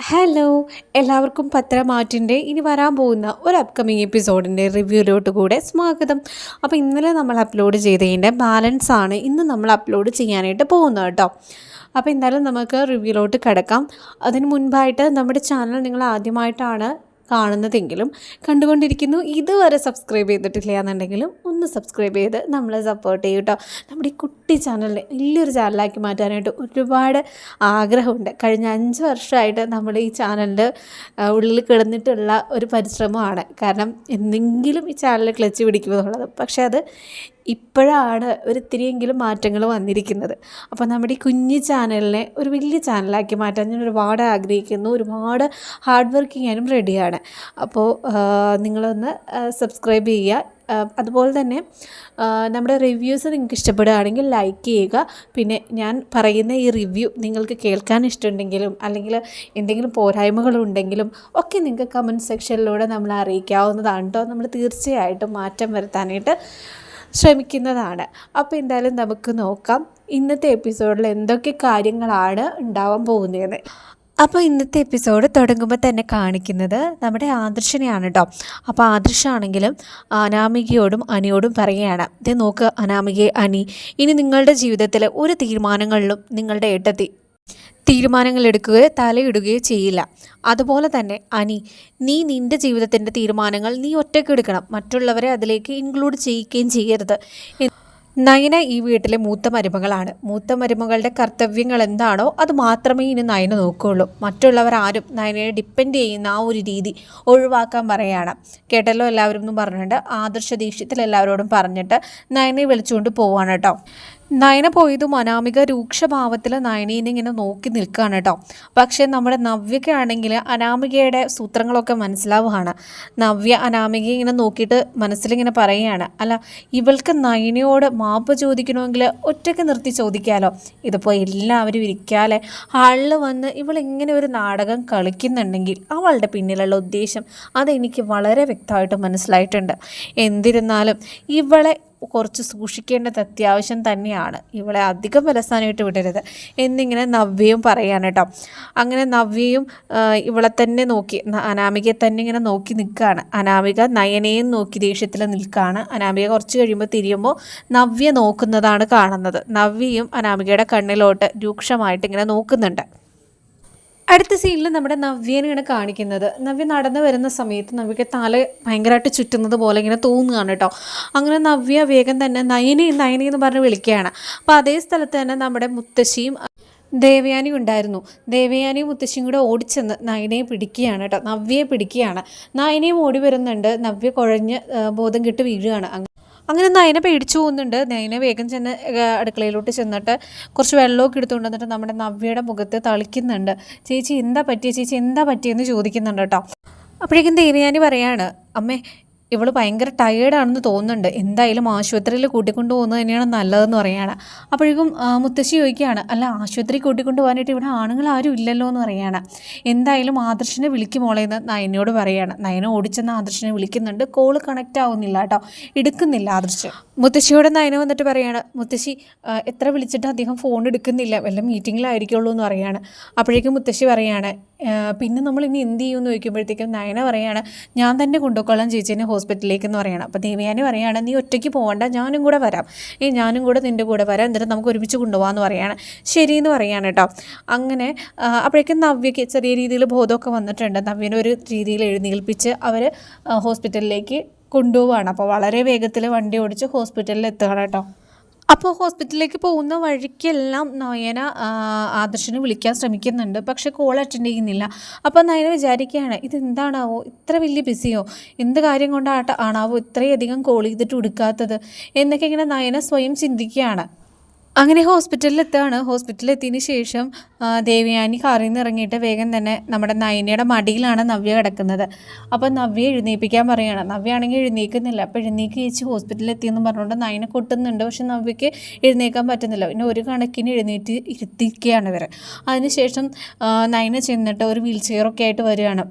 Hello എല്ലാവർക്കും പത്രമാറ്റിന്റെ ഇനി വരാൻ പോകുന്ന ഒരു അപ്കമിങ് എപ്പിസോഡിന്റെ റിവ്യൂയിലോട്ട് കൂടെ സ്വാഗതം. അപ്പോൾ ഇന്നലെ നമ്മൾ അപ്ലോഡ് ചെയ്തതിന്റെ ബാലൻസ് ആണ് ഇന്ന് നമ്മൾ അപ്ലോഡ് ചെയ്യാനായിട്ട് പോകുന്നത് കേട്ടോ. അപ്പോൾ എന്തായാലും നമുക്ക് റിവ്യൂലോട്ട് കിടക്കാം. അതിന് മുൻപായിട്ട് നമ്മുടെ ചാനൽ നിങ്ങൾ ആദ്യമായിട്ടാണ് കാണുന്നതെങ്കിലും കണ്ടുകൊണ്ടിരിക്കുന്നു. ഇതുവരെ സബ്സ്ക്രൈബ് ചെയ്തിട്ടില്ല എന്നുണ്ടെങ്കിലും ഒന്ന് സബ്സ്ക്രൈബ് ചെയ്ത് നമ്മളെ സപ്പോർട്ട് ചെയ്യും കേട്ടോ നമ്മുടെ ഈ കുട്ടി ചാനലിനെ വലിയൊരു ചാനലാക്കി മാറ്റാനായിട്ട് ഒരുപാട് ആഗ്രഹമുണ്ട്. കഴിഞ്ഞ അഞ്ച് വർഷമായിട്ട് നമ്മൾ ഈ ചാനലിന്റെ ഉള്ളിൽ കിടന്നിട്ടുള്ള ഒരു പരിശ്രമമാണ്. കാരണം എന്തെങ്കിലും ഈ ചാനൽ ക്ലച്ച് പിടിക്കുമെന്നുള്ളത്. പക്ഷേ അത് ഇപ്പോഴാണ് ഒരു ഇത്തിരിയെങ്കിലും മാറ്റങ്ങൾ വന്നിരിക്കുന്നത്. അപ്പോൾ നമ്മുടെ ഈ കുഞ്ഞു ചാനലിനെ ഒരു വലിയ ചാനലാക്കി മാറ്റാൻ ഞാൻ ഒരുപാട് ആഗ്രഹിക്കുന്നു. ഒരുപാട് ഹാർഡ് വർക്ക് ചെയ്യാനും റെഡിയാണ്. അപ്പോൾ നിങ്ങളൊന്ന് സബ്സ്ക്രൈബ് ചെയ്യുക. അതുപോലെ തന്നെ നമ്മുടെ റിവ്യൂസ് നിങ്ങൾക്ക് ഇഷ്ടപ്പെടുകയാണെങ്കിൽ ലൈക്ക് ചെയ്യുക. പിന്നെ ഞാൻ പറയുന്ന ഈ റിവ്യൂ നിങ്ങൾക്ക് കേൾക്കാൻ ഇഷ്ടമുണ്ടെങ്കിലും അല്ലെങ്കിൽ എന്തെങ്കിലും പോരായ്മകളുണ്ടെങ്കിലും ഒക്കെ നിങ്ങൾക്ക് കമന്റ് സെക്ഷനിലൂടെ നമ്മൾ അറിയിക്കാവുന്നതാണ് കേട്ടോ. നമ്മൾ തീർച്ചയായിട്ടും മാറ്റം വരുത്താനായിട്ട് ശ്രമിക്കുന്നതാണ്. അപ്പോൾ എന്തായാലും നമുക്ക് നോക്കാം ഇന്നത്തെ എപ്പിസോഡിൽ എന്തൊക്കെ കാര്യങ്ങളാണ് ഉണ്ടാവാൻ പോകുന്നതെന്ന്. അപ്പോൾ ഇന്നത്തെ എപ്പിസോഡ് തുടങ്ങുമ്പോൾ തന്നെ കാണിക്കുന്നത് നമ്മുടെ ആദർശനെയാണ് കേട്ടോ അപ്പോൾ ആദർശാണെങ്കിലും അനാമികയോടും അനിയോടും പറയുകയാണ്. ഇത് നോക്ക് അനാമികയെ അനി ഇനി നിങ്ങളുടെ ജീവിതത്തിലെ ഒരു തീരുമാനങ്ങളിലും നിങ്ങളുടെ ഏട്ടത്തി തീരുമാനങ്ങൾ എടുക്കുകയോ തലയിടുകയോ ചെയ്യില്ല. അതുപോലെ തന്നെ അനി നീ നിന്റെ ജീവിതത്തിന്റെ തീരുമാനങ്ങൾ നീ ഒറ്റയ്ക്ക് എടുക്കണം. മറ്റുള്ളവരെ അതിലേക്ക് ഇൻക്ലൂഡ് ചെയ്യിക്കുകയും ചെയ്യരുത്. നയന ഈ വീട്ടിലെ മൂത്ത മരുമകളാണ്. മൂത്ത മരുമകളുടെ കർത്തവ്യങ്ങൾ എന്താണോ അത് മാത്രമേ ഇനി നയന നോക്കുകയുള്ളൂ. മറ്റുള്ളവർ ആരും നയനയെ ഡിപ്പെൻഡ് ചെയ്യുന്ന ആ ഒരു രീതി ഒഴിവാക്കാൻ പറയുകയാണ് കേട്ടല്ലോ? എല്ലാവരും എന്നും പറഞ്ഞിട്ട് ആദർശ ദീക്ഷത്തിൽ എല്ലാവരോടും പറഞ്ഞിട്ട് നയനെ വിളിച്ചുകൊണ്ട് പോവാണ് കേട്ടോ. നയന പോയതും അനാമിക രൂക്ഷഭാവത്തിൽ നയനീനെ ഇങ്ങനെ നോക്കി നിൽക്കുകയാണ് കേട്ടോ. പക്ഷേ നമ്മുടെ നവ്യക്കാണെങ്കിൽ അനാമികയുടെ സൂത്രങ്ങളൊക്കെ മനസ്സിലാവുകയാണ്. നവ്യ അനാമിക ഇങ്ങനെ നോക്കിയിട്ട് മനസ്സിലിങ്ങനെ പറയുകയാണ്. അല്ല ഇവൾക്ക് നയനയോട് മാപ്പ് ചോദിക്കണമെങ്കിൽ ഒറ്റയ്ക്ക് നിർത്തി ചോദിക്കാമല്ലോ ഇതിപ്പോൾ എല്ലാവരും ഇരിക്കാതെ ഹാളിൽ വന്ന് ഇവൾ ഇങ്ങനെ ഒരു നാടകം കളിക്കുന്നുണ്ടെങ്കിൽ അവളുടെ പിന്നിലുള്ള ഉദ്ദേശം അതെനിക്ക് വളരെ വ്യക്തമായിട്ട് മനസ്സിലായിട്ടുണ്ട്. എന്നിരുന്നാലും ഇവളെ കുറച്ച് സൂക്ഷിക്കേണ്ടത് അത്യാവശ്യം തന്നെയാണ്. ഇവളെ അധികം വിലസാനായിട്ട് വിടരുത്. എന്നിങ്ങനെ നവ്യയും പറയാണ് കേട്ടോ. അങ്ങനെ നവ്യയും ഇവളെ തന്നെ നോക്കി അനാമികയെ തന്നെ ഇങ്ങനെ നോക്കി നിൽക്കുകയാണ്. അനാമിക നയനയും നോക്കി ദേഷ്യത്തിൽ നിൽക്കുകയാണ്. അനാമിക കുറച്ച് കഴിയുമ്പോൾ തിരിയുമ്പോൾ നവ്യ നോക്കുന്നതാണ് കാണുന്നത്. നവ്യയും അനാമികയുടെ കണ്ണിലോട്ട് രൂക്ഷമായിട്ട് ഇങ്ങനെ നോക്കുന്നുണ്ട്. അടുത്ത സീനിൽ നമ്മുടെ നവ്യനെയാണ് കാണിക്കുന്നത്. നവ്യ നടന്നു വരുന്ന സമയത്ത് നവ്യക്ക് തല ഭയങ്കരമായിട്ട് ചുറ്റുന്നത് പോലെ ഇങ്ങനെ തോന്നുകയാണ് കേട്ടോ. അങ്ങനെ നവ്യ വേഗം തന്നെ നയനി നയനി എന്ന് പറഞ്ഞ് വിളിക്കുകയാണ്. അപ്പോൾ അതേ സ്ഥലത്ത് തന്നെ നമ്മുടെ മുത്തശ്ശിയും ദേവയാനി ഉണ്ടായിരുന്നു. ദേവയാനിയും മുത്തശ്ശിയും കൂടെ ഓടിച്ചെന്ന് നയനയെ പിടിക്കുകയാണ് കേട്ടോ. നവ്യയെ പിടിക്കുകയാണ്. നയനയും ഓടി വരുന്നുണ്ട്. നവ്യ കുഴഞ്ഞ് ബോധം കിട്ട് വീഴുകയാണ്. അങ്ങനെ നയന പേടിച്ചു പോകുന്നുണ്ട്. നയന വേഗം ചെന്ന് അടുക്കളയിലോട്ട് ചെന്നിട്ട് കുറച്ച് വെള്ളമൊക്കെ എടുത്തുകൊണ്ട് വന്നിട്ട് നമ്മുടെ നവ്യയുടെ മുഖത്ത് തളിക്കുന്നുണ്ട്. ചേച്ചി എന്താ പറ്റിയ? ചേച്ചി എന്താ പറ്റിയെന്ന് ചോദിക്കുന്നുണ്ട് കേട്ടോ. അപ്പോഴേക്കും ദേവയാനി പറയാണ് അമ്മേ ഇവൾ ഭയങ്കര ടയേർഡാണെന്ന് തോന്നുന്നുണ്ട്. എന്തായാലും ആശുപത്രിയിൽ കൂട്ടിക്കൊണ്ടു പോകുന്നത് തന്നെയാണ് നല്ലതെന്ന് പറയുകയാണ്. അപ്പോഴേക്കും മുത്തശ്ശി ചോദിക്കുകയാണ് അല്ല ആശുപത്രി കൂട്ടിക്കൊണ്ടു പോകാനായിട്ട് ഇവിടെ ആണുങ്ങൾ ആരും ഇല്ലല്ലോ എന്ന് പറയുകയാണ്. എന്തായാലും ആദർശനെ വിളിക്കുമോളെന്ന് നയനോട് പറയുകയാണ്. നയന ഓടിച്ചെന്ന് ആദർശനെ വിളിക്കുന്നുണ്ട്. കോൾ കണക്റ്റ് ആവുന്നില്ല കേട്ടോ. എടുക്കുന്നില്ല ആദർശ്. മുത്തശ്ശിയോട് നയന വന്നിട്ട് പറയുകയാണ് മുത്തശ്ശി എത്ര വിളിച്ചിട്ട് അദ്ദേഹം ഫോൺ എടുക്കുന്നില്ല. വല്ല മീറ്റിങ്ങിലായിരിക്കുള്ളൂ എന്ന് പറയുകയാണ്. അപ്പോഴേക്കും മുത്തശ്ശി പറയുകയാണ് പിന്നെ നമ്മൾ ഇനി എന്ത് ചെയ്യുമെന്ന് ചോദിക്കുമ്പോഴത്തേക്കും നയന പറയുകയാണ് ഞാൻ തന്നെ കൊണ്ടുപോയിക്കോളാം ചേച്ചീനെ ഹോസ്പിറ്റലിലേക്ക് എന്ന് പറയണം. അപ്പോൾ ദേവയാനി പറയുകയാണ് നീ ഒറ്റയ്ക്ക് പോകണ്ട ഞാനും കൂടെ വരാം. ഈ ഞാനും കൂടെ നിന്റെ കൂടെ വരാം എന്നിട്ട് നമുക്ക് ഒരുമിച്ച് കൊണ്ടുപോകാമെന്ന് പറയുകയാണ് ശരിയെന്ന് പറയുകയാണ് കേട്ടോ. അങ്ങനെ അപ്പോഴേക്കും നവ്യയ്ക്ക് ചെറിയ രീതിയിൽ ബോധമൊക്കെ വന്നിട്ടുണ്ട്. നവ്യനെ ഒരു രീതിയിൽ എഴുന്നേൽപ്പിച്ച് അവർ ഹോസ്പിറ്റലിലേക്ക് കൊണ്ടുപോവാണ്. അപ്പോൾ വളരെ വേഗത്തിൽ വണ്ടി ഓടിച്ച് ഹോസ്പിറ്റലിൽ എത്തുകയാണ് കേട്ടോ. അപ്പോൾ ഹോസ്പിറ്റലിലേക്ക് പോകുന്ന വഴിക്കെല്ലാം നയന ആദർശിനെ വിളിക്കാൻ ശ്രമിക്കുന്നുണ്ട്. പക്ഷെ കോൾ അറ്റൻഡ് ചെയ്യുന്നില്ല. അപ്പോൾ നയന വിചാരിക്കുകയാണ് ഇതെന്താണാവോ? ഇത്ര വലിയ ബിസിയോ? എന്ത് കാര്യം കൊണ്ടാട്ട ആണാവോ ഇത്രയധികം കോൾ ചെയ്തിട്ട് എടുക്കാത്തത് എന്നൊക്കെ ഇങ്ങനെ നയന സ്വയം ചിന്തിക്കുകയാണ്. അങ്ങനെ ഹോസ്പിറ്റലിൽ എത്തിയതിന് ശേഷം ദേവയാനി കാറിൽ നിന്ന് ഇറങ്ങിയിട്ട് വേഗം തന്നെ നമ്മുടെ നയനയുടെ മടിയിലാണ് നവ്യ കിടക്കുന്നത്. അപ്പോൾ നവ്യ എഴുന്നേൽപ്പിക്കാൻ പറയുകയാണ് നവ്യ ആണെങ്കിൽ എഴുന്നേൽക്കുന്നില്ല. അപ്പോൾ എഴുന്നേക്ക് ചേച്ചി ഹോസ്പിറ്റലിൽ എത്തിയെന്ന് പറഞ്ഞുകൊണ്ട് നയനെ കൊട്ടുന്നുണ്ട്. പക്ഷെ നവ്യക്ക് എഴുന്നേൽക്കാൻ പറ്റുന്നില്ല. പിന്നെ ഒരു കണക്കിന് എഴുന്നേറ്റ് ഇരുത്തിക്കുകയാണ് ഇവർ അതിനുശേഷം നയനെ ചെന്നിട്ട് ഒരു വീൽ ചെയറൊക്കെ ആയിട്ട് വരികയാണ്.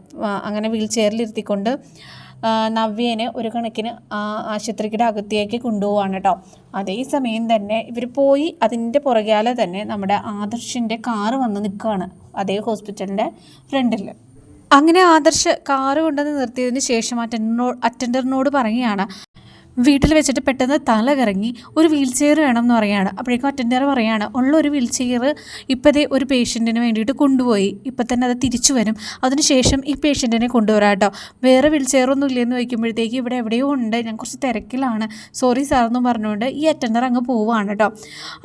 അങ്ങനെ വീൽ ആ, നവ്യേനെ ഒരു കണക്കിന് ആ, ആശുപത്രിയുടെ അകത്തേക്ക് കൊണ്ടുപോവാണ് കേട്ടോ അതേസമയം തന്നെ ഇവർ പോയി അതിന്റെ പുറകാലെ തന്നെ നമ്മുടെ ആദർശിന്റെ കാറ് വന്ന് നിൽക്കുകയാണ്. അതേ ഹോസ്പിറ്റലിന്റെ ഫ്രണ്ടിൽ അങ്ങനെ ആദർശ് കാറ് കൊണ്ടുവന്ന് നിർത്തിയതിന് ശേഷം അറ്റൻഡറിനോട് അറ്റൻഡറിനോട് പറയുകയാണ് വീട്ടിൽ വെച്ചിട്ട് പെട്ടെന്ന് തല കറങ്ങി ഒരു വീൽ ചെയർ വേണം എന്ന് പറയാണ്. അപ്പോഴേക്കും അറ്റൻഡർ പറയാണ് ഉള്ള ഒരു വീൽ ചെയർ ഇപ്പോഴത്തെ ഒരു പേഷ്യന്റിന് വേണ്ടിയിട്ട് കൊണ്ടുപോയി. ഇപ്പം തന്നെ അത് തിരിച്ചു വരും. അതിനുശേഷം ഈ പേഷ്യന്റിനെ കൊണ്ടുവരാം കേട്ടോ. വേറെ വീൽ ചെയറൊന്നും ഇല്ലെന്ന് വയ്ക്കുമ്പോഴത്തേക്ക് ഇവിടെ എവിടെയോ ഉണ്ട്. ഞാൻ കുറച്ച് തിരക്കിലാണ്. സോറി സാർ എന്ന് പറഞ്ഞുകൊണ്ട് ഈ അറ്റൻഡർ അങ്ങ് പോവുകയാണ് കേട്ടോ.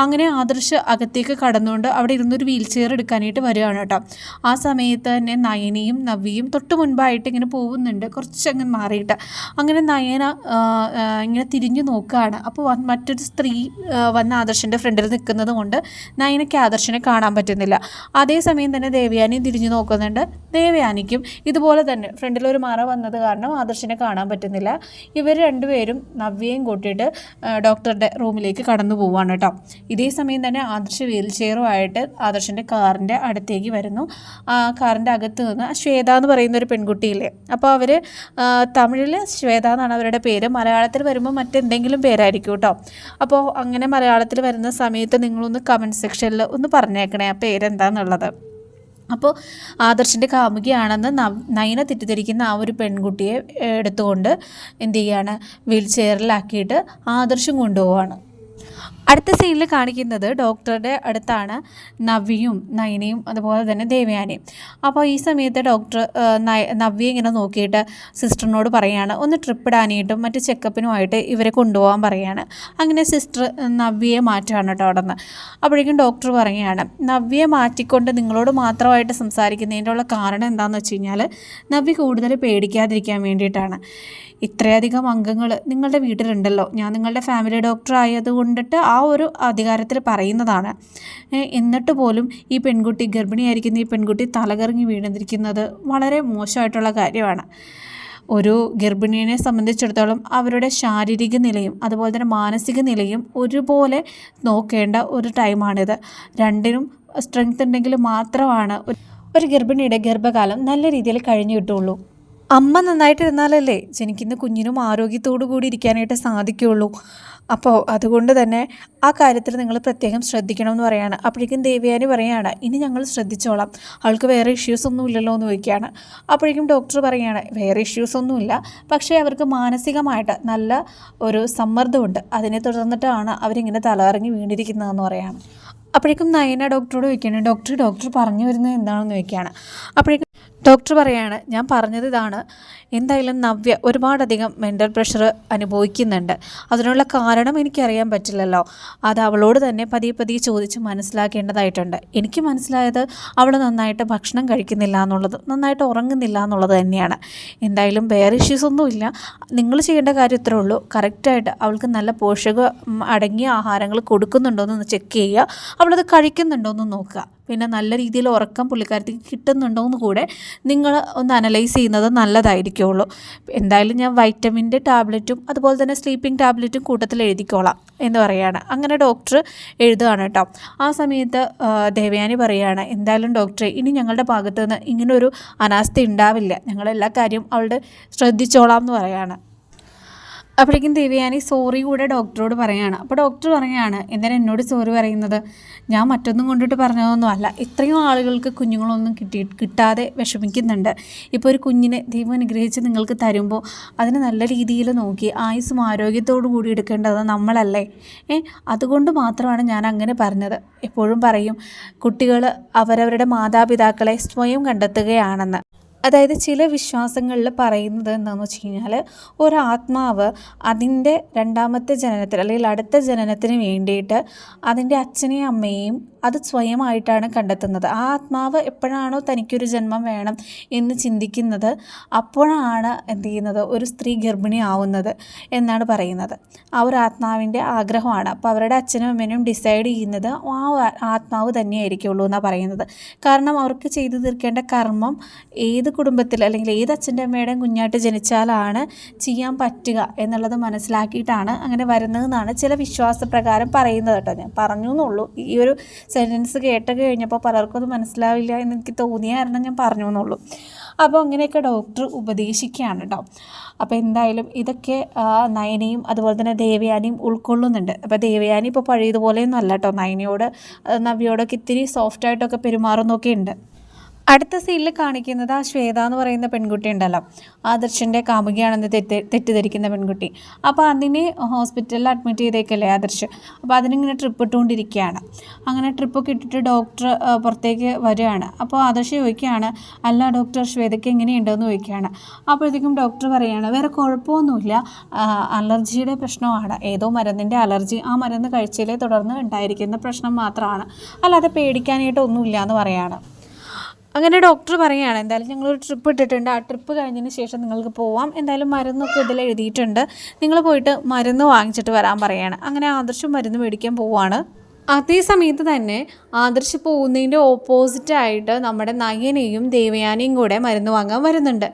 അങ്ങനെ ആദർശ് അകത്തേക്ക് കടന്നുകൊണ്ട് അവിടെ ഇരുന്നൊരു വീൽ ചെയർ എടുക്കാനായിട്ട് വരികയാണ് കേട്ടോ. ആ സമയത്ത് തന്നെ നയനയും നവിയും തൊട്ട് മുൻപായിട്ട് ഇങ്ങനെ പോകുന്നുണ്ട്. കുറച്ച് കുറച്ചങ്ങ് മാറിയിട്ട്. അങ്ങനെ നയന ഇങ്ങനെ തിരിഞ്ഞു നോക്കുകയാണ്. അപ്പോൾ മറ്റൊരു സ്ത്രീ വന്ന് ആദർശന്റെ ഫ്രണ്ടിൽ നിൽക്കുന്നത് കൊണ്ട് നയനയ്ക്ക് ആദർശനെ കാണാൻ പറ്റുന്നില്ല. അതേസമയം തന്നെ ദേവയാനിയും തിരിഞ്ഞു നോക്കുന്നുണ്ട്. ദേവയാനിക്കും ഇതുപോലെ തന്നെ ഫ്രണ്ടിൽ ഒരു മറ വന്നത് കാരണം ആദർശനെ കാണാൻ പറ്റുന്നില്ല. ഇവർ രണ്ടുപേരും നവ്യയും കൂട്ടിയിട്ട് ഡോക്ടറുടെ റൂമിലേക്ക് കടന്നു പോവുകയാണ് കേട്ടോ. ഇതേ സമയം തന്നെ ആദർശ് വീൽ ചെയറുമായിട്ട് ആദർശന്റെ കാറിന്റെ അടുത്തേക്ക് വരുന്നു. ആ കാറിന്റെ അകത്ത് നിന്ന് ശ്വേത എന്ന് പറയുന്ന ഒരു പെൺകുട്ടിയില്ലേ? അപ്പോൾ അവർ തമിഴിൽ ശ്വേത എന്നാണ് അവരുടെ പേര്. മലയാളത്തിൽ വരുമ്പോൾ മറ്റെന്തെങ്കിലും പേരായിരിക്കും കേട്ടോ. അപ്പോൾ അങ്ങനെ മലയാളത്തിൽ വരുന്ന സമയത്ത് നിങ്ങളൊന്ന് കമന്റ് സെക്ഷനിൽ ഒന്ന് പറഞ്ഞേക്കണേ ആ പേരെന്താണെന്നുള്ളത് അപ്പോൾ ആദർശിന്റെ കാമുകിയാണെന്ന് നൈന നയന തെറ്റിദ്ധരിക്കുന്ന ആ ഒരു പെൺകുട്ടിയെ എടുത്തുകൊണ്ട് എന്ത് ചെയ്യുകയാണ് വീൽ ചെയറിലാക്കിയിട്ട് ആദർശം കൊണ്ടുപോവാണ്. അടുത്ത സീനിൽ കാണിക്കുന്നത് ഡോക്ടറുടെ അടുത്താണ് നവ്യയും നയനയും അതുപോലെ തന്നെ ദേവയാനയും. അപ്പോൾ ഈ സമയത്ത് ഡോക്ടർ നവ്യ ഇങ്ങനെ നോക്കിയിട്ട് സിസ്റ്ററിനോട് പറയാണ് ഒന്ന് ട്രിപ്പ് ഇടാനായിട്ടും മറ്റ് ചെക്കപ്പിനുമായിട്ട് ഇവരെ കൊണ്ടുപോകാൻ പറയാണ്. അങ്ങനെ സിസ്റ്റർ നവ്യയെ മാറ്റുകയാണ് കേട്ടോ അവിടെ നിന്ന് അപ്പോഴേക്കും ഡോക്ടർ പറയുകയാണ് നവ്യയെ മാറ്റിക്കൊണ്ട് നിങ്ങളോട് മാത്രമായിട്ട് സംസാരിക്കുന്നതിന്റെ ഉള്ള കാരണം എന്താണെന്ന് വെച്ച് കഴിഞ്ഞാൽ നവ്യ കൂടുതൽ പേടിക്കാതിരിക്കാൻ വേണ്ടിയിട്ടാണ്. ഇത്രയധികം അംഗങ്ങൾ നിങ്ങളുടെ വീട്ടിലുണ്ടല്ലോ. ഞാൻ നിങ്ങളുടെ ഫാമിലി ഡോക്ടർ ആയതുകൊണ്ടിട്ട് ആ ഒരു അധികാരത്തിൽ പറയുന്നതാണ്. എന്നിട്ട് പോലും ഈ പെൺകുട്ടി ഗർഭിണിയായിരിക്കുന്ന ഈ പെൺകുട്ടി തലകറങ്ങി വീണിരിക്കുന്നത് വളരെ മോശമായിട്ടുള്ള കാര്യമാണ്. ഒരു ഗർഭിണിയെ സംബന്ധിച്ചിടത്തോളം അവരുടെ ശാരീരിക നിലയും അതുപോലെ തന്നെ മാനസിക നിലയും ഒരുപോലെ നോക്കേണ്ട ഒരു ടൈമാണിത്. രണ്ടിനും സ്ട്രെങ്ത് ഉണ്ടെങ്കിൽ മാത്രമാണ് ഒരു ഗർഭിണിയുടെ ഗർഭകാലം നല്ല രീതിയിൽ കഴിഞ്ഞു കിട്ടുള്ളൂ അമ്മ നന്നായിട്ടിരുന്നാലല്ലേ ജനിക്കുന്ന കുഞ്ഞിനും ആരോഗ്യത്തോടു കൂടി ഇരിക്കാനായിട്ട് സാധിക്കുകയുള്ളൂ. അപ്പോൾ അതുകൊണ്ട് തന്നെ ആ കാര്യത്തിൽ നിങ്ങൾ പ്രത്യേകം ശ്രദ്ധിക്കണം എന്ന് പറയാണ്. അപ്പോഴേക്കും ദേവയാനി പറയാണ് ഇനി ഞങ്ങൾ ശ്രദ്ധിച്ചോളാം. അവൾക്ക് വേറെ ഇഷ്യൂസ് ഒന്നും ഇല്ലല്ലോ എന്ന് ചോദിക്കുകയാണ്. അപ്പോഴേക്കും ഡോക്ടർ പറയാണ് വേറെ ഇഷ്യൂസ് ഒന്നുമില്ല പക്ഷേ അവർക്ക് മാനസികമായിട്ട് നല്ല ഒരു സമ്മർദ്ദമുണ്ട്. അതിനെ തുടർന്നിട്ടാണ് അവരിങ്ങനെ തലകറങ്ങി വീണിരിക്കുന്നതെന്ന് പറയാണ്. അപ്പോഴേക്കും നയന ഡോക്ടറോട് ചോദിക്കുകയാണ് ഡോക്ടർ ഡോക്ടർ പറഞ്ഞു വരുന്നത് എന്താണെന്ന് ചോദിക്കുകയാണ്. അപ്പോഴേക്കും ഡോക്ടർ പറയാണ് ഞാൻ പറഞ്ഞത് ഇതാണ്. എന്തായാലും നവ്യ ഒരുപാടധികം മെന്റൽ പ്രഷർ അനുഭവിക്കുന്നുണ്ട്. അതിനുള്ള കാരണം എനിക്കറിയാൻ പറ്റില്ലല്ലോ. അത് അവളോട് തന്നെ പതിയെ പതിയെ ചോദിച്ച് മനസ്സിലാക്കേണ്ടതായിട്ടുണ്ട്. എനിക്ക് മനസ്സിലായത് അവൾ നന്നായിട്ട് ഭക്ഷണം കഴിക്കുന്നില്ല എന്നുള്ളത് നന്നായിട്ട് ഉറങ്ങുന്നില്ല എന്നുള്ളത് തന്നെയാണ്. എന്തായാലും വേറെ ഇഷ്യൂസ് ഒന്നുമില്ല നിങ്ങൾ ചെയ്യേണ്ട കാര്യം ഇത്രേ ഉള്ളൂ. കറക്റ്റായിട്ട് അവൾക്ക് നല്ല പോഷക അടങ്ങിയ ആഹാരങ്ങൾ കൊടുക്കുന്നുണ്ടോ എന്ന് ചെക്ക് ചെയ്യുക. അവളത് കഴിക്കുന്നുണ്ടോ എന്ന് നോക്കുക. പിന്നെ നല്ല രീതിയിൽ ഉറക്കം പുള്ളിക്കാരത്തേക്ക് കിട്ടുന്നുണ്ടോ എന്ന് കൂടെ നിങ്ങൾ ഒന്ന് അനലൈസ് ചെയ്യുന്നത് നല്ലതായിരിക്കുള്ളൂ. എന്തായാലും ഞാൻ വൈറ്റമിന്റെ ടാബ്ലറ്റും അതുപോലെ തന്നെ സ്ലീപ്പിംഗ് ടാബ്ലറ്റും കൂട്ടത്തിൽ എഴുതിക്കോളാം എന്ന് പറയുകയാണ് അങ്ങനെ ഡോക്ടർ എഴുതുകയാണ് കേട്ടോ. ആ സമയത്ത് ദേവയാനി പറയുകയാണ് എന്തായാലും ഡോക്ടറെ ഇനി ഞങ്ങളുടെ ഭാഗത്ത് നിന്ന് ഇങ്ങനൊരു അനാസ്ഥ ഉണ്ടാവില്ല. ഞങ്ങളെല്ലാ കാര്യവും അവളുടെ ശ്രദ്ധിച്ചോളാം എന്ന് പറയുകയാണ് അപ്പോഴേക്കും ദേവയാനി സോറി കൂടെ ഡോക്ടറോട് പറയാണ്. അപ്പോൾ ഡോക്ടർ പറയുകയാണ് എന്തിനാ എന്നോട് സോറി പറയുന്നത്. ഞാൻ മറ്റൊന്നും കൊണ്ടിട്ട് പറഞ്ഞതൊന്നും അല്ല. ഇത്രയും ആളുകൾക്ക് കുഞ്ഞുങ്ങളൊന്നും കിട്ടി കിട്ടാതെ വിഷമിക്കുന്നുണ്ട്. ഇപ്പോൾ ഒരു കുഞ്ഞിനെ ദൈവം അനുഗ്രഹിച്ച് നിങ്ങൾക്ക് തരുമ്പോൾ അതിനെ നല്ല രീതിയിൽ നോക്കി ആയുസ്സും ആരോഗ്യത്തോടു കൂടി എടുക്കേണ്ടത് നമ്മളല്ലേ? ഏ അതുകൊണ്ട് മാത്രമാണ് ഞാൻ അങ്ങനെ പറഞ്ഞത്. എപ്പോഴും പറയും കുട്ടികൾ അവരവരുടെ മാതാപിതാക്കളെ സ്വയം കണ്ടെത്തുകയാണെന്ന്. അതായത് ചില വിശ്വാസങ്ങളിൽ പറയുന്നത് എന്താണെന്ന് വെച്ച് കഴിഞ്ഞാൽ ഒരാത്മാവ് അതിന്റെ രണ്ടാമത്തെ ജനനത്തിൽ അല്ലെങ്കിൽ അടുത്ത ജനനത്തിന് വേണ്ടിയിട്ട് അതിന്റെ അച്ഛനെയും അമ്മയെയും അത് സ്വയമായിട്ടാണ് കണ്ടെത്തുന്നത്. ആ ആത്മാവ് എപ്പോഴാണോ തനിക്കൊരു ജന്മം വേണം എന്ന് ചിന്തിക്കുന്നത് അപ്പോഴാണ് എന്ത് ചെയ്യുന്നത്? ഒരു സ്ത്രീ ഗർഭിണി ആവുന്നത് എന്നാണ് പറയുന്നത്. ആ ഒരു ആത്മാവിന്റെ ആഗ്രഹമാണ്. അപ്പോൾ അവരുടെ അച്ഛനും അമ്മേനും ഡിസൈഡ് ചെയ്യുന്നത് ആ ആത്മാവ് തന്നെയായിരിക്കുള്ളൂ എന്നാണ് പറയുന്നത്. കാരണം അവർക്ക് ചെയ്തു തീർക്കേണ്ട കർമ്മം ഏത് കുടുംബത്തിൽ അല്ലെങ്കിൽ ഏത് അച്ഛന്റെ അമ്മയുടെയും കുഞ്ഞായിട്ട് ജനിച്ചാലാണ് ചെയ്യാൻ പറ്റുക എന്നുള്ളത് മനസ്സിലാക്കിയിട്ടാണ് അങ്ങനെ വരുന്നതെന്നാണ് ചില വിശ്വാസപ്രകാരം പറയുന്നത് കേട്ടോ. ഞാൻ പറഞ്ഞു എന്നുള്ളൂ. ഈ ഒരു സെന്റൻസ് കേട്ട് കഴിഞ്ഞപ്പോൾ പലർക്കും അത് മനസ്സിലാവില്ല എന്ന് എനിക്ക് തോന്നിയ കാരണം ഞാൻ പറഞ്ഞു എന്നുള്ളൂ. അപ്പോൾ അങ്ങനെയൊക്കെ ഡോക്ടർ ഉപദേശിക്കുകയാണ് കേട്ടോ. അപ്പോൾ എന്തായാലും ഇതൊക്കെ നയനയും അതുപോലെ തന്നെ ദേവയാനിയും ഉൾക്കൊള്ളുന്നുണ്ട്. അപ്പോൾ ദേവയാനി ഇപ്പോൾ പഴയതുപോലെയൊന്നും അല്ല കേട്ടോ. നയനയോട് ആ, നവ്യയോടൊക്കെ ഇത്തിരി സോഫ്റ്റായിട്ടൊക്കെ പെരുമാറുന്നൊക്കെ ഉണ്ട്. അടുത്ത സീനിൽ കാണിക്കുന്നത് ആ ശ്വേത എന്ന് പറയുന്ന പെൺകുട്ടി ഉണ്ടല്ലോ. ആദർശിന്റെ കാമുകിയാണെന്ന് തെറ്റ് തെറ്റിദ്ധരിക്കുന്ന പെൺകുട്ടി. അപ്പോൾ അതിനെ ഹോസ്പിറ്റലിൽ അഡ്മിറ്റ് ചെയ്തേക്കല്ലേ ആദർശ്? അപ്പോൾ അതിനിങ്ങനെ ട്രിപ്പ് ഇട്ടുകൊണ്ടിരിക്കുകയാണ്. അങ്ങനെ ട്രിപ്പ് ഒക്കെ ഇട്ടിട്ട് ഡോക്ടർ പുറത്തേക്ക് വരികയാണ്. അപ്പോൾ ആദർശ് ചോദിക്കുകയാണ് അല്ല ഡോക്ടർ ശ്വേതയ്ക്ക് എങ്ങനെയുണ്ടെന്ന് ചോദിക്കുകയാണ്. അപ്പോഴത്തേക്കും ഡോക്ടർ പറയുകയാണ് വേറെ കുഴപ്പമൊന്നുമില്ല. അലർജിയുടെ പ്രശ്നമാണ്. ഏതോ മരുന്നിന്റെ അലർജി. ആ മരുന്ന് കഴിച്ചതിലെ തുടർന്ന് ഉണ്ടായിരിക്കുന്ന പ്രശ്നം മാത്രമാണ്. അല്ലാതെ പേടിക്കാനായിട്ടൊന്നുമില്ല എന്ന് പറയാണ്. അങ്ങനെ ഡോക്ടർ പറയുകയാണ് എന്തായാലും ഞങ്ങളൊരു ട്രിപ്പ് ഇട്ടിട്ടുണ്ട്. ആ ട്രിപ്പ് കഴിഞ്ഞതിന് ശേഷം നിങ്ങൾക്ക് പോവാം. എന്തായാലും മരുന്നൊക്കെ ഇതിൽ എഴുതിയിട്ടുണ്ട്. നിങ്ങൾ പോയിട്ട് മരുന്ന് വാങ്ങിച്ചിട്ട് വരാൻ പറയാണ്. അങ്ങനെ ആദർശം മരുന്ന് മേടിക്കാൻ പോവാണ്. അതേ സമയത്ത് തന്നെ ആദർശ് പോകുന്നതിന്റെ ഓപ്പോസിറ്റായിട്ട് നമ്മുടെ നയനയും ദേവയാനിയും കൂടെ മരുന്ന് വാങ്ങാൻ വരുന്നുണ്ട്.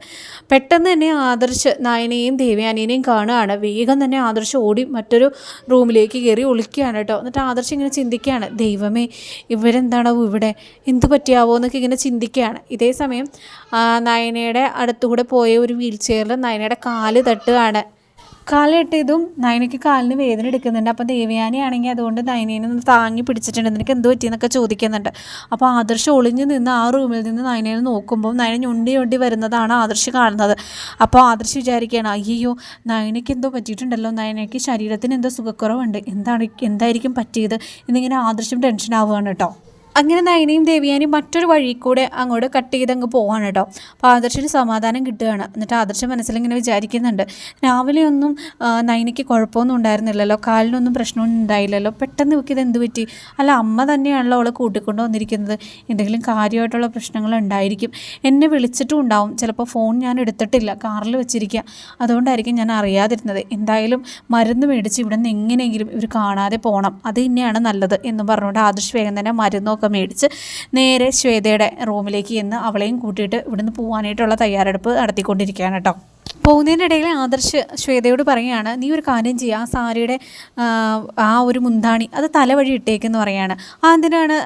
പെട്ടെന്ന് തന്നെ ആദർശ് നയനയും ദേവയാനിയെയും കാണുകയാണ്. വേഗം തന്നെ ആദർശ് ഓടി മറ്റൊരു റൂമിലേക്ക് കയറി ഒളിക്കുകയാണ് കേട്ടോ. എന്നിട്ട് ആദർശ് ഇങ്ങനെ ചിന്തിക്കുകയാണ്. ദൈവമേ ഇവരെന്താണോ ഇവിടെ? എന്ത് പറ്റിയാവോ എന്നൊക്കെ ഇങ്ങനെ ചിന്തിക്കുകയാണ്. ഇതേ സമയം നയനയുടെ അടുത്തുകൂടെ പോയ ഒരു വീൽ ചെയറിൽ നയനയുടെ കാൽ തട്ടുകയാണ്. കാലിട്ടതും നൈനയ്ക്ക് കാലിന് വേദന എടുക്കുന്നുണ്ട്. അപ്പോൾ ദേവയാനി ആണെങ്കിൽ അതുകൊണ്ട് നയനേനെ താങ്ങി പിടിച്ചിട്ടുണ്ട്. നിനക്ക് എന്ത് പറ്റിയെന്നൊക്കെ ചോദിക്കുന്നുണ്ട്. അപ്പോൾ ആദർശ് ഒളിഞ്ഞു നിന്ന് ആ റൂമിൽ നിന്ന് നയനേനെ നോക്കുമ്പോൾ നൈന ഞൊണ്ടി ഞൊണ്ടി വരുന്നതാണ് ആദർശ് കാണുന്നത്. അപ്പോൾ ആദർശ് വിചാരിക്കുകയാണ് അയ്യോ നൈനയ്ക്ക് എന്തോ പറ്റിയിട്ടുണ്ടല്ലോ. നയനയ്ക്ക് ശരീരത്തിന് എന്തോ സുഖക്കുറവുണ്ട്. എന്താണ് എന്തായിരിക്കും പറ്റിയത്? എന്നിങ്ങനെ ആദർശം ടെൻഷൻ ആവുകയാണ് കേട്ടോ. അങ്ങനെ നയനയും ദേവിയാനും മറ്റൊരു വഴി കൂടെ അങ്ങോട്ട് കട്ട് ചെയ്ത് അങ്ങ് പോവാണ് കേട്ടോ അപ്പോൾ ആദർശന് സമാധാനം കിട്ടുകയാണ്. എന്നിട്ട് ആദർശൻ മനസ്സിലിങ്ങനെ വിചാരിക്കുന്നുണ്ട് രാവിലെ ഒന്നും നയനയ്ക്ക് കുഴപ്പമൊന്നും ഉണ്ടായിരുന്നില്ലല്ലോ കാലിനൊന്നും പ്രശ്നമൊന്നും ഉണ്ടായില്ലല്ലോ പെട്ടെന്ന് ഇവർക്ക് ഇത് എന്ത് പറ്റി? അല്ല അമ്മ തന്നെയാണല്ലോ അവളെ കൂട്ടിക്കൊണ്ട് വന്നിരിക്കുന്നത്. എന്തെങ്കിലും കാര്യമായിട്ടുള്ള പ്രശ്നങ്ങൾ ഉണ്ടായിരിക്കും. എന്നെ വിളിച്ചിട്ടും ഉണ്ടാവും. ചിലപ്പോൾ ഫോൺ ഞാൻ എടുത്തിട്ടില്ല കാറിൽ വെച്ചിരിക്കുക അതുകൊണ്ടായിരിക്കും ഞാൻ അറിയാതിരുന്നത്. എന്തായാലും മരുന്ന് മേടിച്ച് ഇവിടെ നിന്ന് എങ്ങനെയെങ്കിലും ഇവർ കാണാതെ പോകണം അത് തന്നെയാണ് നല്ലത് എന്ന് പറഞ്ഞുകൊണ്ട് ആദർശ് വേഗം തന്നെ മരുന്നൊക്കെ മേടിച്ച് നേരെ ശ്വേതയുടെ റൂമിലേക്ക് ചെന്ന് അവളെയും കൂട്ടിയിട്ട് ഇവിടുന്ന് പോകാനായിട്ടുള്ള തയ്യാറെടുപ്പ് നടത്തിക്കൊണ്ടിരിക്കുകയാണ് കേട്ടോ. പോകുന്നതിനിടയിൽ ആദർശ് ശ്വേതയോട് പറയുകയാണ് നീ ഒരു കാര്യം ചെയ്യുക ആ സാരിയുടെ ആ, ഒരു മുന്താണി അത് തലവഴി ഇട്ടേക്കെന്ന് പറയാണ്. ആ എന്തിനാണ്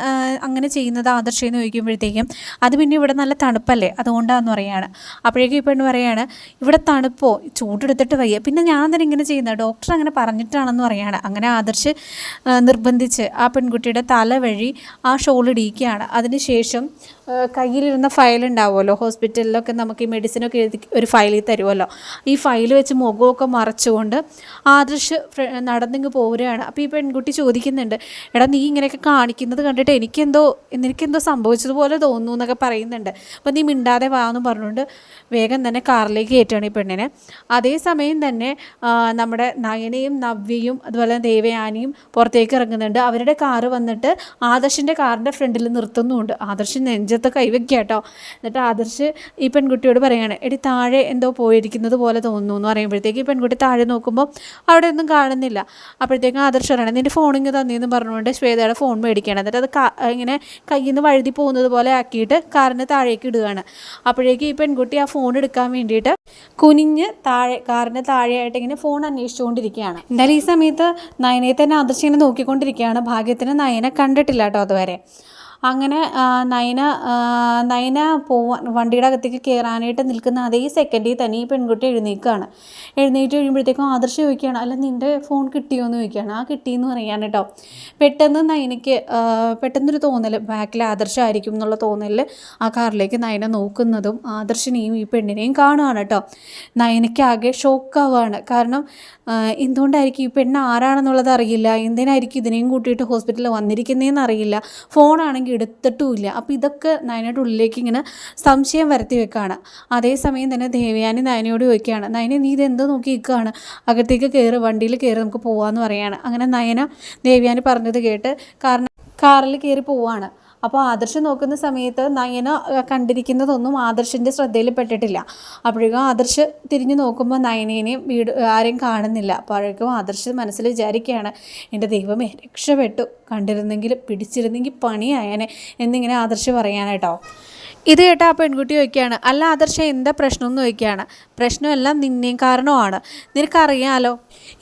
അങ്ങനെ ചെയ്യുന്നത് ആദർശ് എന്ന് ചോദിക്കുമ്പോഴത്തേക്കും അത് പിന്നെ ഇവിടെ നല്ല തണുപ്പല്ലേ? അതുകൊണ്ടാന്ന് പറയുകയാണ് അപ്പോഴേക്കും ഇപ്പം പറയാണ് ഇവിടെ തണുപ്പോ? ചൂടെടുത്തിട്ട് വയ്യ. പിന്നെ ഞാൻ തന്നെ ഇങ്ങനെ ചെയ്യുന്നത് ഡോക്ടർ അങ്ങനെ പറഞ്ഞിട്ടാണെന്ന് പറയുകയാണ് അങ്ങനെ ആദർശ് നിർബന്ധിച്ച് ആ പെൺകുട്ടിയുടെ തലവഴി ആ ഷോൾ ഇടിയിക്കുകയാണ്. അതിനുശേഷം കയ്യിലിരുന്ന ഫയൽ ഉണ്ടാവുമല്ലോ. ഹോസ്പിറ്റലിലൊക്കെ നമുക്ക് ഈ മെഡിസിനൊക്കെ എഴുതി ഒരു ഫയലിൽ തരുമല്ലോ. ഈ ഫയൽ വെച്ച് മുഖമൊക്കെ മറച്ചുകൊണ്ട് ആദർശ് നടന്നിങ്ങ് പോരുകയാണ് അപ്പോൾ ഈ പെൺകുട്ടി ചോദിക്കുന്നുണ്ട് എടാ നീ ഇങ്ങനെയൊക്കെ കാണിക്കുന്നത് കണ്ടിട്ട് എനിക്കെന്തോ എനിക്കെന്തോ സംഭവിച്ചതുപോലെ തോന്നുന്നു എന്നൊക്കെ പറയുന്നുണ്ട്. അപ്പോൾ നീ മിണ്ടാതെ വാ എന്ന് പറഞ്ഞുകൊണ്ട് വേഗം തന്നെ കാറിലേക്ക് കയറ്റുകയാണ് ഈ പെണ്ണിനെ. അതേസമയം തന്നെ നമ്മുടെ നയനയും നവ്യയും അതുപോലെ ദേവയാനിയും പുറത്തേക്ക് ഇറങ്ങുന്നുണ്ട്. അവരുടെ കാറ് വന്നിട്ട് ആദർശിന്റെ കാറിന്റെ ഫ്രണ്ടിൽ നിർത്തുന്നുമുണ്ട് ആദർശ് നെഞ്ചത്ത് കൈവയ്ക്കുക കേട്ടോ. എന്നിട്ട് ആദർശ് ഈ പെൺകുട്ടിയോട് പറയാണ് എടി താഴെ എന്തോ പോയിരിക്കുന്നത് പോലെ തോന്നുന്നു എന്ന് പറയുമ്പോഴത്തേക്ക് ഈ പെൺകുട്ടി താഴെ നോക്കുമ്പോൾ അവിടെ ഒന്നും കാണുന്നില്ല. അപ്പോഴത്തേക്കും ആദർശ് പറയണം നിന്റെ ഫോണിങ് തന്നെയെന്ന് പറഞ്ഞുകൊണ്ട് ശ്വേതയുടെ ഫോൺ മേടിക്കുകയാണ്. എന്നിട്ട് അത് ഇങ്ങനെ കയ്യിൽ നിന്ന് വഴുതി പോകുന്നത് പോലെ ആക്കിയിട്ട് കാറിന് താഴേക്ക് ഇടുകയാണ്. അപ്പോഴേക്ക് ഈ പെൺകുട്ടി ആ ഫോൺ എടുക്കാൻ വേണ്ടിയിട്ട് കുനിഞ്ഞ് താഴെ കാറിന്റെ താഴെയായിട്ട് ഇങ്ങനെ ഫോൺ അന്വേഷിച്ചുകൊണ്ടിരിക്കുകയാണ്. എന്തായാലും ഈ സമയത്ത് നയനയെ തന്നെ ആദർശ് ഇങ്ങനെ നോക്കിക്കൊണ്ടിരിക്കുകയാണ്. ഭാഗ്യത്തിന് നയനെ കണ്ടിട്ടില്ല കേട്ടോ അതുവരെ. അങ്ങനെ നയന നയന പോവാൻ വണ്ടിയുടെ അകത്തേക്ക് കയറാനായിട്ട് നിൽക്കുന്ന അതേ സെക്കൻഡിൽ തന്നെ ഈ പെൺകുട്ടി എഴുന്നേൽക്കുകയാണ്. എഴുന്നേറ്റ് കഴിയുമ്പോഴത്തേക്കും ആദർശ് ചോദിക്കുകയാണ് അല്ല നിന്റെ ഫോൺ കിട്ടിയോ? എന്ന് ചോദിക്കുകയാണ്. ആ കിട്ടിയെന്ന് പറയുകയാണ് കേട്ടോ. പെട്ടെന്ന് നയനയ്ക്ക് പെട്ടെന്നൊരു തോന്നൽ ബാക്കിൽ ആദർശമായിരിക്കും എന്നുള്ള തോന്നലിൽ ആ കാറിലേക്ക് നയന നോക്കുന്നതും ആദർശിനെയും ഈ പെണ്ണിനെയും കാണുകയാണ് കേട്ടോ. നയനയ്ക്ക് ആകെ ഷോക്കാവുകയാണ് കാരണം എന്തുകൊണ്ടായിരിക്കും ഈ പെണ്ണ് ആരാണെന്നുള്ളത് അറിയില്ല. എന്തിനായിരിക്കും ഇതിനെയും കൂട്ടിയിട്ട് ഹോസ്പിറ്റലിൽ വന്നിരിക്കുന്നതെന്ന് അറിയില്ല. ഫോണാണെങ്കിൽ എടുത്തിട്ടുമില്ല. അപ്പോൾ ഇതൊക്കെ നയനയുടെ ഉള്ളിലേക്ക് ഇങ്ങനെ സംശയം വരുത്തി വെക്കുകയാണ് അതേസമയം തന്നെ ദേവയാനി നയനയോട് ചോദിക്കുകയാണ് നയന നീ ഇതെന്തോ നോക്കി നിൽക്കുകയാണ്? അകത്തേക്ക് കയറി വണ്ടിയിൽ കയറി നമുക്ക് പോകാമെന്ന് പറയാണ്. അങ്ങനെ നയന ദേവയാനി പറഞ്ഞത് കേട്ട് കാരണം കാറിൽ കയറി പോവാണ്. അപ്പോൾ ആദർശ് നോക്കുന്ന സമയത്ത് നയന കണ്ടിരിക്കുന്നതൊന്നും ആദർശിന്റെ ശ്രദ്ധയിൽപ്പെട്ടിട്ടില്ല അപ്പോഴേക്കും ആദർശ് തിരിഞ്ഞു നോക്കുമ്പോൾ നയനേനെയും വീട് ആരെയും കാണുന്നില്ല. അപ്പോഴേക്കും ആദർശ് മനസ്സിൽ വിചാരിക്കുകയാണ് എന്റെ ദൈവമേ രക്ഷപ്പെട്ടു. കണ്ടിരുന്നെങ്കിൽ പിടിച്ചിരുന്നെങ്കിൽ പണിയായനെ എന്നിങ്ങനെ ആദർശ് പറയാനായിട്ടോ. ഇത് കേട്ട ആ പെൺകുട്ടി ചോദിക്കുകയാണ് അല്ല ആദർശ എന്താ പ്രശ്നം എന്ന് ചോദിക്കുകയാണ്. പ്രശ്നമെല്ലാം നിന്നെയും കാരണമാണ് നിനക്കറിയാലോ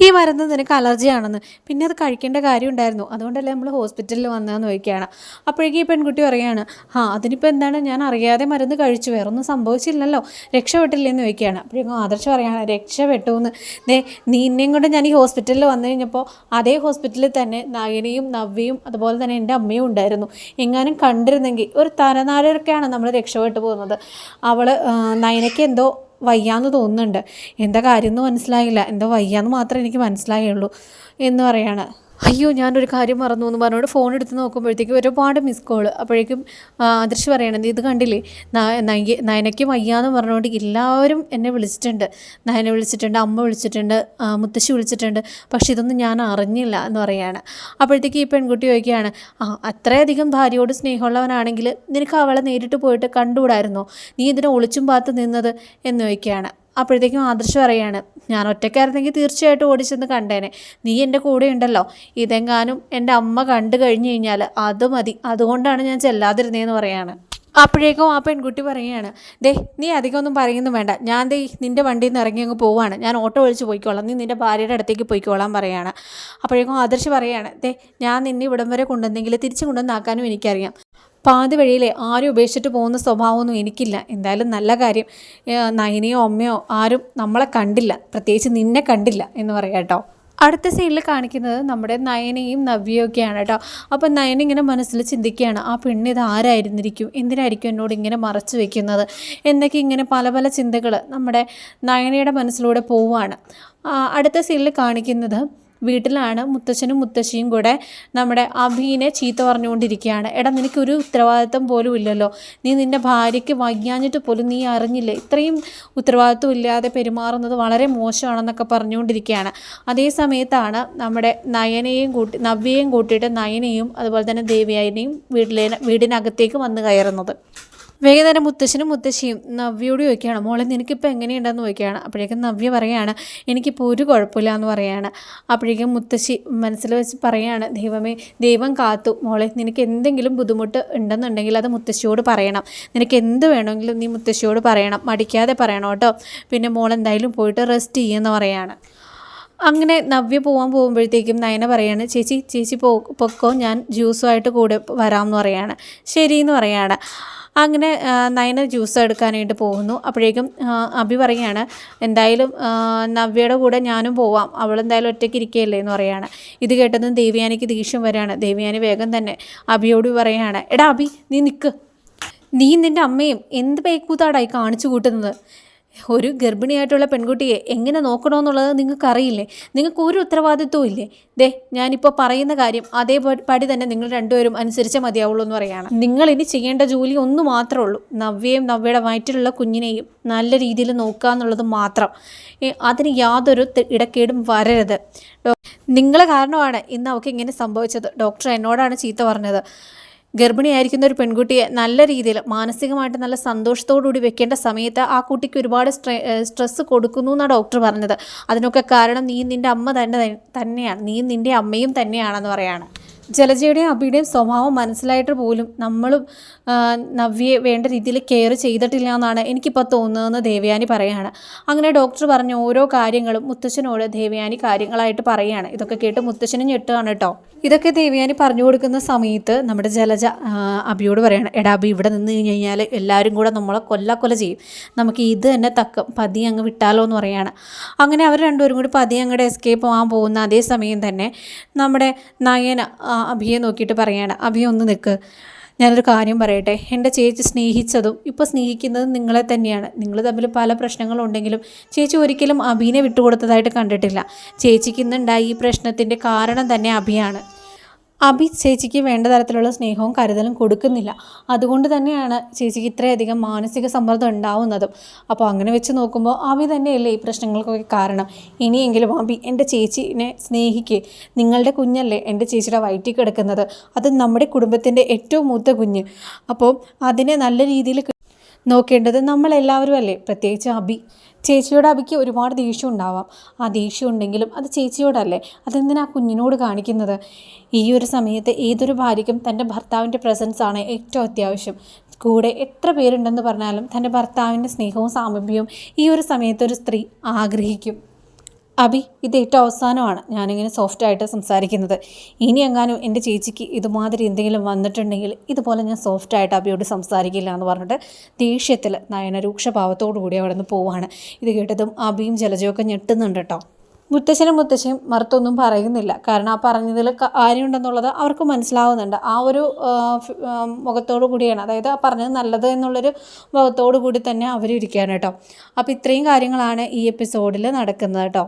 ഈ മരുന്ന് നിനക്ക് അലർജി ആണെന്ന് പിന്നെ അത് കഴിക്കേണ്ട കാര്യം ഉണ്ടായിരുന്നു അതുകൊണ്ടല്ലേ നമ്മൾ ഹോസ്പിറ്റലിൽ വന്നതെന്ന് ചോദിക്കുകയാണ്. അപ്പോഴേക്കും ഈ പെൺകുട്ടി പറയുകയാണ് ആ അതിനിപ്പോൾ എന്താണ്? ഞാൻ അറിയാതെ മരുന്ന് കഴിച്ചു. വേറൊന്നും സംഭവിച്ചില്ലല്ലോ. രക്ഷപ്പെട്ടില്ലെന്ന് ചോദിക്കുകയാണ്. അപ്പോഴേക്കും ആദർശ പറയുകയാണ് രക്ഷപ്പെട്ടു എന്ന് ദേ നിന്നെയും കൊണ്ട് ഞാൻ ഈ ഹോസ്പിറ്റലിൽ വന്നു കഴിഞ്ഞപ്പോൾ അതേ ഹോസ്പിറ്റലിൽ തന്നെ നയനയും നവ്യയും അതുപോലെ തന്നെ എന്റെ അമ്മയും ഉണ്ടായിരുന്നു. എങ്ങാനും കണ്ടിരുന്നെങ്കിൽ ഒരു തലനാടൊക്കെയാണ് നമ്മൾ രക്ഷപ്പെട്ടു പോകുന്നത്. അവൾ നയനയ്ക്ക് എന്തോ വയ്യാന്ന് തോന്നുന്നുണ്ട്. എന്താ കാര്യം എന്ന് മനസ്സിലായില്ല. എന്തോ വയ്യാന്ന് മാത്രമേ എനിക്ക് മനസ്സിലായുള്ളൂ എന്ന് പറയാണ്. അയ്യോ ഞാനൊരു കാര്യം മറന്നു എന്ന് പറഞ്ഞുകൊണ്ട് ഫോൺ എടുത്ത് നോക്കുമ്പോഴത്തേക്കും ഒരുപാട് മിസ് കോൾ അപ്പോഴേക്കും ആദർശ് പറയണത് ഇത് കണ്ടില്ലേ? നയനയ്ക്കും അയ്യാന്ന് പറഞ്ഞുകൊണ്ട് എല്ലാവരും എന്നെ വിളിച്ചിട്ടുണ്ട്. നയനെ വിളിച്ചിട്ടുണ്ട് അമ്മ വിളിച്ചിട്ടുണ്ട് മുത്തശ്ശി വിളിച്ചിട്ടുണ്ട്. പക്ഷെ ഇതൊന്നും ഞാൻ അറിഞ്ഞില്ല എന്ന് പറയാണ്. അപ്പോഴത്തേക്ക് ഈ പെൺകുട്ടി ചോദിക്കുകയാണ് ആ അത്രയധികം ഭാര്യയോട് സ്നേഹമുള്ളവനാണെങ്കിൽ നിനക്ക് അവളെ നേരിട്ട് പോയിട്ട് കണ്ടുകൂടായിരുന്നോ? നീ ഇതിനെ ഒളിച്ചും പാത്ത് നിന്നത്? എന്ന് ചോദിക്കുകയാണ്. അപ്പോഴത്തേക്കും ആദർശ് പറയാണ് ഞാൻ ഒറ്റയ്ക്കായിരുന്നെങ്കിൽ തീർച്ചയായിട്ടും ഓടിച്ചെന്ന് കണ്ടേനെ. നീ എന്റെ കൂടെ ഉണ്ടല്ലോ. ഇതെങ്ങാനും എന്റെ അമ്മ കണ്ടു കഴിഞ്ഞു കഴിഞ്ഞാൽ അത് മതി. അതുകൊണ്ടാണ് ഞാൻ ചെല്ലാതിരുന്നതെന്ന് പറയാണ്. അപ്പോഴേക്കും ആ പെൺകുട്ടി പറയുകയാണ് ദേ നീ അധികം ഒന്നും പറയുന്നു വേണ്ട. ഞാൻ ദേ നിന്റെ വണ്ടിയിൽ നിന്ന് ഇറങ്ങി അങ്ങ് പോവാണ്. ഞാൻ ഓട്ടോ വിളിച്ച് പോയിക്കോളാം. നീ നിന്റെ ഭാര്യയുടെ അടുത്തേക്ക് പോയിക്കോളാം പറയാണ്. അപ്പോഴേക്കും ആദർശ് പറയാണ് ദേ ഞാൻ നിന്നെ ഇവിടം വരെ കൊണ്ടുവന്നെങ്കിൽ തിരിച്ചു കൊണ്ടുവന്നാക്കാനും എനിക്കറിയാം. പാതി വഴിയിലെ ആരും ഉപേക്ഷിച്ചിട്ട് പോകുന്ന സ്വഭാവമൊന്നും എനിക്കില്ല. എന്തായാലും നല്ല കാര്യം. നയനയോ അമ്മയോ ആരും നമ്മളെ കണ്ടില്ല. പ്രത്യേകിച്ച് നിന്നെ കണ്ടില്ല എന്ന് പറയാം കേട്ടോ. അടുത്ത സീനിൽ കാണിക്കുന്നത് നമ്മുടെ നയനയും നവ്യയൊക്കെയാണ് കേട്ടോ. അപ്പം നയന ഇങ്ങനെ മനസ്സിൽ ചിന്തിക്കുകയാണ് ആ പെണ്ണ് ഇത് ആരായിരുന്നിരിക്കും? എന്തിനായിരിക്കും എന്നോട് ഇങ്ങനെ മറച്ചു വെക്കുന്നത്? എന്നൊക്കെ ഇങ്ങനെ പല പല ചിന്തകൾ നമ്മുടെ നയനയുടെ മനസ്സിലൂടെ പോവുകയാണ്. അടുത്ത സീനിൽ കാണിക്കുന്നത് വീട്ടിലാണ് മുത്തച്ഛനും മുത്തശ്ശിയും കൂടെ നമ്മുടെ അഭീനെ ചീത്ത പറഞ്ഞുകൊണ്ടിരിക്കുകയാണ്. എടാ നിനക്കൊരു ഉത്തരവാദിത്തം പോലും ഇല്ലല്ലോ. നീ നിന്റെ ഭാര്യയ്ക്ക് വയ്യാഞ്ഞിട്ട് പോലും നീ അറിഞ്ഞില്ലേ? ഇത്രയും ഉത്തരവാദിത്വം ഇല്ലാതെ പെരുമാറുന്നത് വളരെ മോശമാണെന്നൊക്കെ പറഞ്ഞുകൊണ്ടിരിക്കുകയാണ്. അതേ സമയത്താണ് നമ്മുടെ നയനെയും കൂട്ടി നവ്യയും കൂട്ടിയിട്ട് നയനയും അതുപോലെ തന്നെ ദേവിയായനെയും വീട്ടിലെ വീടിനകത്തേക്ക് വന്ന് കയറുന്നത്. തന്നെ മുത്തശ്ശനും മുത്തശ്ശിയും നവ്യയോട് ചോദിക്കുകയാണ് മോളെ നിനക്കിപ്പോൾ എങ്ങനെയുണ്ടെന്ന് ചോദിക്കുകയാണ്? അപ്പോഴേക്കും നവ്യ പറയുകയാണ് എനിക്കിപ്പോൾ ഒരു കുഴപ്പമില്ല എന്ന് പറയുകയാണ് അപ്പോഴേക്കും മുത്തശ്ശി മനസ്സിൽ വെച്ച് പറയുകയാണ് ദൈവമേ ദൈവം കാത്തു. മോളെ നിനക്ക് എന്തെങ്കിലും ബുദ്ധിമുട്ട് ഉണ്ടെന്നുണ്ടെങ്കിൽ അത് മുത്തശ്ശിയോട് പറയണം. നിനക്ക് എന്ത് വേണമെങ്കിലും നീ മുത്തശ്ശിയോട് പറയണം. മടിക്കാതെ പറയണം കേട്ടോ. പിന്നെ മോൾ എന്തായാലും പോയിട്ട് റെസ്റ്റ് ചെയ്യുമെന്ന് പറയാണ്. അങ്ങനെ നവ്യ പോകാൻ പോകുമ്പോഴത്തേക്കും നയന പറയാണ് ചേച്ചി ചേച്ചി പൊക്കോ ഞാൻ ജ്യൂസുമായിട്ട് കൂടെ വരാമെന്ന് പറയാണ്. ശരിയെന്ന് പറയാണ്. അങ്ങനെ നയന ജ്യൂസ് എടുക്കാനായിട്ട് പോകുന്നു. അപ്പോഴേക്കും അഭി പറയുകയാണ് എന്തായാലും നവ്യയുടെ കൂടെ ഞാനും പോവാം. അവൾ എന്തായാലും ഒറ്റയ്ക്ക് ഇരിക്കുകയല്ലേ എന്ന് പറയാണ്. ഇത് കേട്ടതും ദേവിയാനിക്ക് ദേഷ്യം വരികയാണ് ദേവിയാനി വേഗം തന്നെ അഭിയോട് പറയുകയാണ് എടാ അഭി നീ നിൽക്ക് നീ നിന്റെ അമ്മയും എന്ത് പേക്കൂത്താടായി കാണിച്ചു കൂട്ടുന്നത്? ഒരു ഗർഭിണിയായിട്ടുള്ള പെൺകുട്ടിയെ എങ്ങനെ നോക്കണമെന്നുള്ളത് നിങ്ങൾക്കറിയില്ലേ? നിങ്ങൾക്ക് ഒരു ഉത്തരവാദിത്വവും ഇല്ലേ? ദേ ഞാനിപ്പോൾ പറയുന്ന കാര്യം അതേ പടി തന്നെ നിങ്ങൾ രണ്ടുപേരും അനുസരിച്ചേ മതിയാവുള്ളൂ എന്ന് പറയാണ് നിങ്ങൾ ഇനി ചെയ്യേണ്ട ജോലി ഒന്ന് മാത്രമേ ഉള്ളൂ. നവ്യയും നവ്യയുടെ വയറ്റിലുള്ള കുഞ്ഞിനെയും നല്ല രീതിയിൽ നോക്കുക എന്നുള്ളത് മാത്രം. അതിന് യാതൊരു ഇടക്കേടും വരരുത്. നിങ്ങൾ കാരണമാണ് ഇന്ന് അവൾക്ക് ഇങ്ങനെ സംഭവിച്ചത്. ഡോക്ടർ എന്നോടാണ് ചീത്ത പറഞ്ഞത്. ഗർഭിണിയായിരിക്കുന്ന ഒരു പെൺകുട്ടിയെ നല്ല രീതിയിൽ മാനസികമായിട്ട് നല്ല സന്തോഷത്തോടുകൂടി വെക്കേണ്ട സമയത്ത് ആ കുട്ടിക്ക് ഒരുപാട് സ്ട്രെ സ്ട്രെസ്സ് കൊടുക്കുന്നു എന്നാണ് ഡോക്ടർ പറഞ്ഞത്. അതിനൊക്കെ കാരണം നീ നിന്റെ അമ്മ തന്നെ തന്നെയാണ് നീ നിന്റെ അമ്മയും തന്നെയാണെന്ന് പറയാണ്. ജലജയുടെയും അബിയുടെയും സ്വഭാവം മനസ്സിലായിട്ട് പോലും നമ്മളും നവ്യെ വേണ്ട രീതിയിൽ കെയർ ചെയ്തിട്ടില്ല എന്നാണ് എനിക്കിപ്പോൾ തോന്നുന്നതെന്ന് ദേവയാനി പറയുകയാണ്. അങ്ങനെ ഡോക്ടർ പറഞ്ഞ ഓരോ കാര്യങ്ങളും മുത്തശ്ശനോട് ദേവയാനി കാര്യങ്ങളായിട്ട് പറയുകയാണ്. ഇതൊക്കെ കേട്ട് മുത്തശ്ശനും ഞെട്ടുകയാണ് കേട്ടോ. ഇതൊക്കെ ദേവയാനി പറഞ്ഞു കൊടുക്കുന്ന സമയത്ത് നമ്മുടെ ജലജ അബിയോട് പറയാണ് എടാ അബി ഇവിടെ നിന്ന് കഴിഞ്ഞ് കഴിഞ്ഞാൽ എല്ലാവരും കൂടെ നമ്മളെ കൊല്ല കൊല ചെയ്യും. നമുക്ക് ഇത് തന്നെ തക്കം പതി അങ്ങ് വിട്ടാലോ എന്ന് പറയാണ്. അങ്ങനെ അവർ രണ്ടുപേരും കൂടി പതി അങ്ങോട്ട് എസ്കേപ്പ് ആവാൻ പോകുന്ന അതേ സമയം തന്നെ നമ്മുടെ നയന അഭിയെ നോക്കിയിട്ട് പറയാണ് അഭി ഒന്ന് നിൽക്ക് ഞാനൊരു കാര്യം പറയട്ടെ. എന്റെ ചേച്ചി സ്നേഹിച്ചതും ഇപ്പോൾ സ്നേഹിക്കുന്നതും നിങ്ങളെ തന്നെയാണ്. നിങ്ങൾ തമ്മിൽ പല പ്രശ്നങ്ങളുണ്ടെങ്കിലും ചേച്ചി ഒരിക്കലും അഭിനെ വിട്ടുകൊടുത്തതായിട്ട് കണ്ടിട്ടില്ല. ചേച്ചിക്ക് ഇന്നുണ്ടായി ഈ പ്രശ്നത്തിന്റെ കാരണം തന്നെ അഭിയാണ്. അഭി ചേച്ചിക്ക് വേണ്ട തരത്തിലുള്ള സ്നേഹവും കരുതലും കൊടുക്കുന്നില്ല. അതുകൊണ്ട് തന്നെയാണ് ചേച്ചിക്ക് ഇത്രയധികം മാനസിക സമ്മർദ്ദം ഉണ്ടാവുന്നതും. അപ്പോൾ അങ്ങനെ വെച്ച് നോക്കുമ്പോൾ അഭി തന്നെയല്ലേ ഈ പ്രശ്നങ്ങൾക്കൊക്കെ കാരണം. ഇനിയെങ്കിലും അഭി എന്റെ ചേച്ചിനെ സ്നേഹിക്ക്. നിങ്ങളുടെ കുഞ്ഞല്ലേ എന്റെ ചേച്ചിയുടെ വയറ്റിൽ കിടക്കുന്നത്. അത് നമ്മുടെ കുടുംബത്തിന്റെ ഏറ്റവും മൂത്ത കുഞ്ഞ്. അപ്പോൾ അതിനെ നല്ല രീതിയിൽ നോക്കേണ്ടത് നമ്മളെല്ലാവരും അല്ലേ പ്രത്യേകിച്ച് അബി. ചേച്ചിയോട് അബിക്ക് ഒരുപാട് ദേഷ്യം ഉണ്ടാവാം. ആ ദേഷ്യം ഉണ്ടെങ്കിലും അത് ചേച്ചിയോടല്ലേ? അതെന്തിനാ കുഞ്ഞിനോട് കാണിക്കുന്നത്? ഈ ഒരു സമയത്ത് ഏതൊരു ഭാര്യയ്ക്കും തന്റെ ഭർത്താവിന്റെ പ്രസൻസ് ആണ് ഏറ്റവും അത്യാവശ്യം. കൂടെ എത്ര പേരുണ്ടെന്ന് പറഞ്ഞാലും തന്റെ ഭർത്താവിന്റെ സ്നേഹവും സാമീപ്യവും ഈ ഒരു സമയത്ത് ഒരു സ്ത്രീ ആഗ്രഹിക്കും. അബി ഇത് ഏറ്റവും അവസാനമാണ് ഞാനിങ്ങനെ സോഫ്റ്റായിട്ട് സംസാരിക്കുന്നത്. ഇനി എങ്ങാനും എന്റെ ചേച്ചിക്ക് ഇതുമാതിരി എന്തെങ്കിലും വന്നിട്ടുണ്ടെങ്കിൽ ഇതുപോലെ ഞാൻ സോഫ്റ്റായിട്ട് അബിയോട് സംസാരിക്കില്ല എന്ന് പറഞ്ഞിട്ട് ദേഷ്യത്തിൽ നയന രൂക്ഷഭാവത്തോടു കൂടി അവിടെ നിന്ന് പോവാണ്. ഇത് കേട്ടതും അബിയും ജലജയൊക്കെ ഞെട്ടുന്നുണ്ട് കേട്ടോ. മുത്തശ്ശനും മുത്തശ്ശിയും മറുത്തൊന്നും പറയുന്നില്ല. കാരണം ആ പറഞ്ഞതിൽ കാര്യമുണ്ടെന്നുള്ളത് അവർക്ക് മനസ്സിലാവുന്നുണ്ട്. ആ ഒരു മുഖത്തോടു കൂടിയാണ്. അതായത് ആ പറഞ്ഞത് നല്ലത് എന്നുള്ളൊരു മുഖത്തോടു കൂടി തന്നെ അവരിയ്ക്കുകയാണ് കേട്ടോ. അപ്പോൾ ഇത്രയും കാര്യങ്ങളാണ് ഈ എപ്പിസോഡിൽ നടക്കുന്നത് കേട്ടോ.